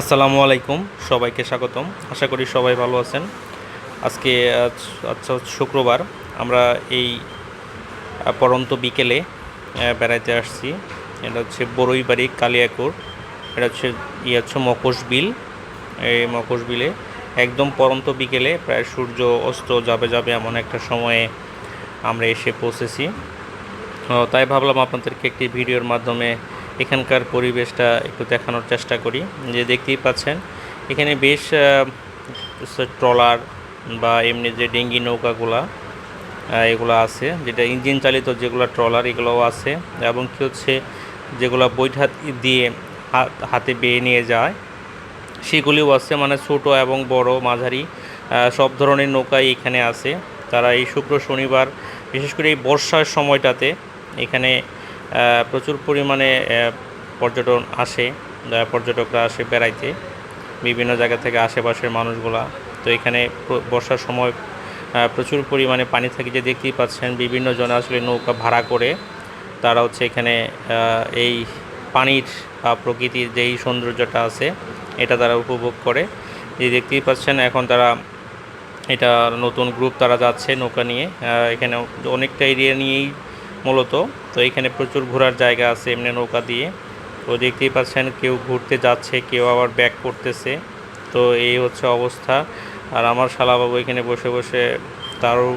আসসালামু আলাইকুম, সবাইকে স্বাগতম। আশা করি সবাই ভালো আছেন। আজকে, আজ আচ্ছা শুক্রবার। আমরা এই পরন্ত বিকেলে বেড়াইতে আসছি। এটা হচ্ছে বড়ইবাড়ি কালিয়াকুর এটা হচ্ছে ইয়ে হচ্ছে মকশ বিল। এই মকশ বিলে একদম পরন্ত বিকেলে প্রায় সূর্য অস্ত যাবে যাবে এমন একটা সময়ে আমরা এসে পৌঁছেছি। তাই ভাবলাম আপনাদেরকে একটি ভিডিওর মাধ্যমে এখানকার পরিবেশটা একটু দেখানোর চেষ্টা করি। যে দেখতেই পাচ্ছেন, এখানে বেশ ট্রলার বা এমনি যে ডেঙ্গি নৌকাগুলা এগুলো আছে, যেটা ইঞ্জিন চালিত যেগুলো ট্রলার, এগুলোও আছে এবং কি হচ্ছে, যেগুলো বৈঠা দিয়ে হাতে বেয়ে নিয়ে যায়, সেগুলিও আছে। মানে ছোট এবং বড়, মাঝারি সব ধরনের নৌকাই এখানে আছে। তারা এই শুক্র শনিবার, বিশেষ করে এই বর্ষার সময়টাতে এখানে প্রচুর পরিমাণে পর্যটন আসে পর্যটকরা আসে বেড়াইতে। বিভিন্ন জায়গা থেকে আশেপাশের মানুষগুলা। তো এখানে বর্ষার সময় প্রচুর পরিমাণে পানি থাকে যে দেখতেই পাচ্ছেন। বিভিন্ন জন আসলে নৌকা ভাড়া করে তারা হচ্ছে এখানে এই পানির, বা প্রকৃতির যেই সৌন্দর্যটা আছে, এটা তারা উপভোগ করে। যে দেখতেই পাচ্ছেন এখন তারা, এটা নতুন গ্রুপ তারা যাচ্ছে নৌকা নিয়ে। এখানে অনেকটা এরিয়া নিয়েই মূলত। তো এখানে প্রচুর ঘোরার জায়গা আছে, এমনি নৌকা দিয়ে। তো দেখতেই পাচ্ছেন কেউ ঘুরতে যাচ্ছে, কেউ আবার ব্যাক করতেছে তো এই হচ্ছে অবস্থা। আর আমার শালাবাবু এখানে বসে বসে তারও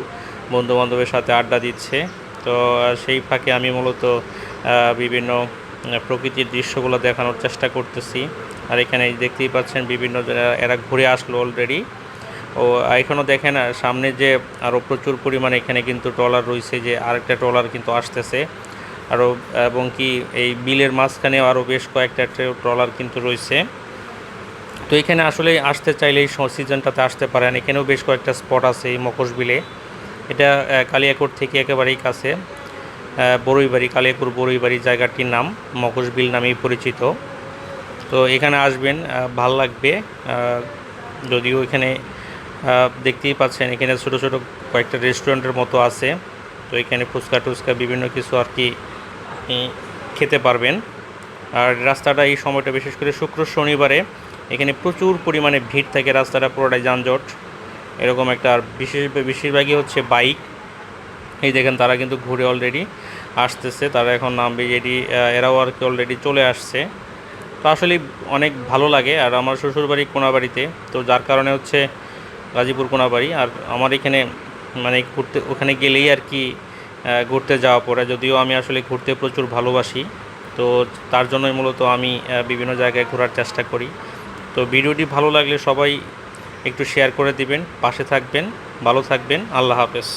বন্ধু বান্ধবের সাথে আড্ডা দিচ্ছে। তো সেই ফাঁকে আমি মূলত বিভিন্ন প্রকৃতির দৃশ্যগুলো দেখানোর চেষ্টা করতেছি। আর এখানে দেখতেই পাচ্ছেন বিভিন্ন এরা ঘুরে আসলো অলরেডি ও এখনও দেখেন সামনে যে আরও প্রচুর পরিমাণে এখানে কিন্তু ট্রলার রয়েছে, যে আরেকটা ট্রলার কিন্তু আসতেছে। আরও এবং কি এই বিলের মাঝখানেও আরও বেশ কয়েকটা ট্রলার কিন্তু রয়েছে। তো এখানে আসলে আসতে চাইলে এই সিজনটাতে আসতে পারেন। এখানেও বেশ কয়েকটা স্পট আছে এই মকশ বিলে। এটা কালিয়াকোট থেকে একেবারেই কাছে। বড়ইবাড়ি কালিয়াকুর বড়ইবাড়ি জায়গাটির নাম মকশ বিল নামেই পরিচিত। তো এখানে আসবেন ভালো লাগবে। যদিও এখানে দেখতেই পাচ্ছেন, এখানে ছোটো ছোটো কয়েকটা রেস্টুরেন্টের মতো আছে। তো এখানে ফুচকা টুচকা বিভিন্ন কিছু আর কি খেতে পারবেন। আর রাস্তাটা এই সময়টা বিশেষ করে শুক্র শনিবারে, এখানে প্রচুর পরিমাণে ভিড় থাকে রাস্তাটা পুরোটাই যানজট। এরকম একটা আর বিশেষ, বেশিরভাগই হচ্ছে বাইক। এই দেখেন, তারা কিন্তু ঘুরে অলরেডি আসতেছে, তারা এখন নামবে এটি এরাও আর কি অলরেডি চলে আসছে। তো আসলে অনেক ভালো লাগে, আর আমার শ্বশুরবাড়ি কোনাবাড়িতে। তো যার কারণে হচ্ছে গাজীপুর কোনাবাড়ি। আর আমার এখানে মানে ঘুরতে, ওখানে গেলেই আর কি ঘুরতে যাওয়া পড়ে। যদিও আমি আসলে ঘুরতে প্রচুর ভালোবাসি, তো তার জন্যই মূলত আমি বিভিন্ন জায়গায় ঘোরার চেষ্টা করি। তো ভিডিওটি ভালো লাগলে সবাই একটু শেয়ার করে দিবেন, পাশে থাকবেন, ভালো থাকবেন, আল্লাহ হাফেজ।